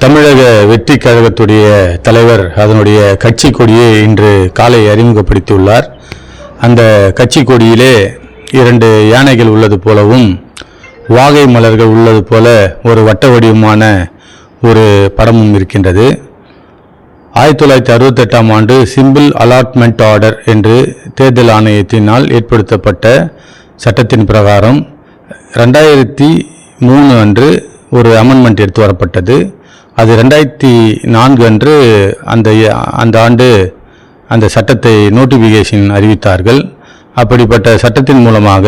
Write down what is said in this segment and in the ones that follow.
தமிழக வெற்றி கழகத்துடைய தலைவர் அதனுடைய கட்சி கொடியை இன்று காலை அறிமுகப்படுத்தியுள்ளார். அந்த கட்சி கொடியிலே இரண்டு யானைகள் உள்ளது போலவும் வாகை மலர்கள் உள்ளது போல ஒரு வட்ட வடிவமான ஒரு படமும் இருக்கின்றது. ஆயிரத்தி தொள்ளாயிரத்தி அறுபத்தெட்டாம் ஆண்டு சிம்பிள் அலாட்மெண்ட் ஆர்டர் என்று தேர்தல் ஆணையத்தினால் ஏற்படுத்தப்பட்ட சட்டத்தின் பிரகாரம் ரெண்டாயிரத்தி மூணு அன்று ஒரு அமெண்ட்மெண்ட் எடுத்து வரப்பட்டது. அது ரெண்டாயிரத்தி நான்கு அன்று அந்த அந்த ஆண்டு அந்த சட்டத்தை நோட்டிஃபிகேஷன் அறிவித்தார்கள். அப்படிப்பட்ட சட்டத்தின் மூலமாக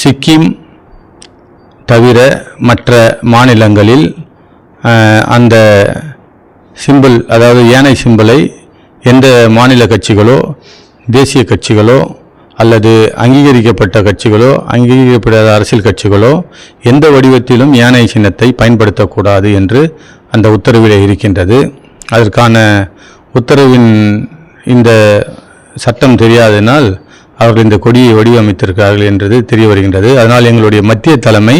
சிக்கிம் தவிர மற்ற மாநிலங்களில் அந்த சிம்பிள் அதாவது ஏனை சிம்பிளை எந்த மாநில கட்சிகளோ தேசிய கட்சிகளோ அல்லது அங்கீகரிக்கப்பட்ட கட்சிகளோ அங்கீகரிக்கப்படாத அரசியல் கட்சிகளோ எந்த வடிவத்திலும் யானை சின்னத்தை பயன்படுத்தக்கூடாது என்று அந்த உத்தரவில் இருக்கின்றது. அதற்கான உத்தரவின் இந்த சட்டம் தெரியாததினால் அவர்கள் இந்த கொடியை வடிவமைத்திருக்கிறார்கள் என்றது தெரிய வருகின்றது. அதனால் எங்களுடைய மத்திய தலைமை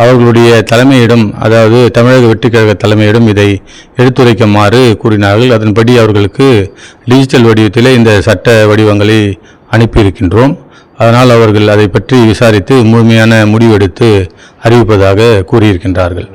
அவர்களுடைய தலைமையிடம் அதாவது தமிழக வெற்றிக்கழக தலைமையிடம் இதை எடுத்துரைக்குமாறு கூறினார்கள். அதன்படி அவர்களுக்கு டிஜிட்டல் வடிவத்திலே இந்த சட்ட வடிவங்களை அனுப்பியிருக்கின்றோம். அதனால் அவர்கள் அதை பற்றி விசாரித்து முழுமையான முடிவெடுத்து அறிவிப்பதாக கூறியிருக்கின்றார்கள்.